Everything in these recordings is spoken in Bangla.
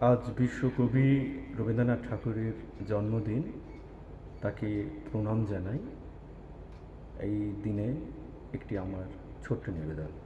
আজ বিশ্বকবি রবীন্দ্রনাথ ঠাকুরের জন্মদিন। তাকে প্রণাম জানাই। এই দিনে একটি আমার ছোট্ট নিবেদন।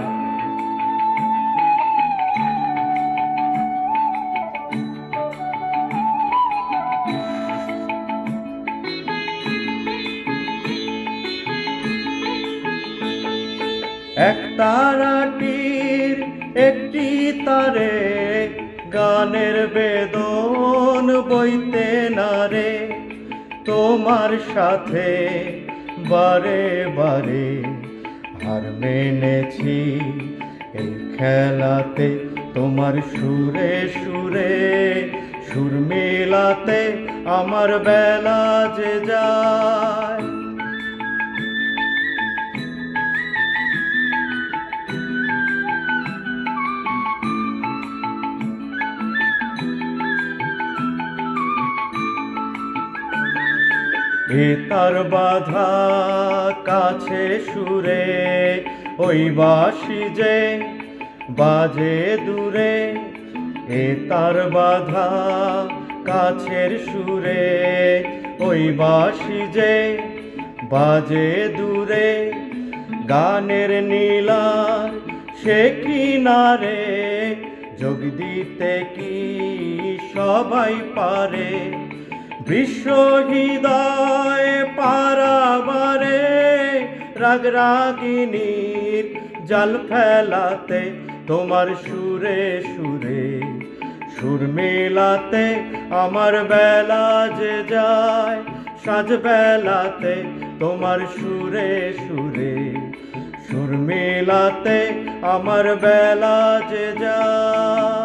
এক তারাটির একটি তারে, গানের বেদন বইতে নারে তোমার সাথে বারে বারে হার মেনেছি, এই খেলাতে তোমার সুরে সুরে, সুর মেলাতে আমার বেলা যে যায়। এ তার বাধা কাছে সুরে, ওই বাসি যে বাজে দূরে, এ তার বাধা কাছের সুরে, ওই বাসি যে বাজে দূরে, গানের নীলার সে কিনারে, যোগ দিতে কি সবাই পারে? বিশ্ব হৃদয় রাগ রাগিনীর জাল ফেলাতে তোমার সুরে সুরে, সুর মেলাতে আমার বেলা যে যায়, সাজ বেলাতে তোমার সুরে সুরে, সুর মেলাতে আমার বেলা যে যায়।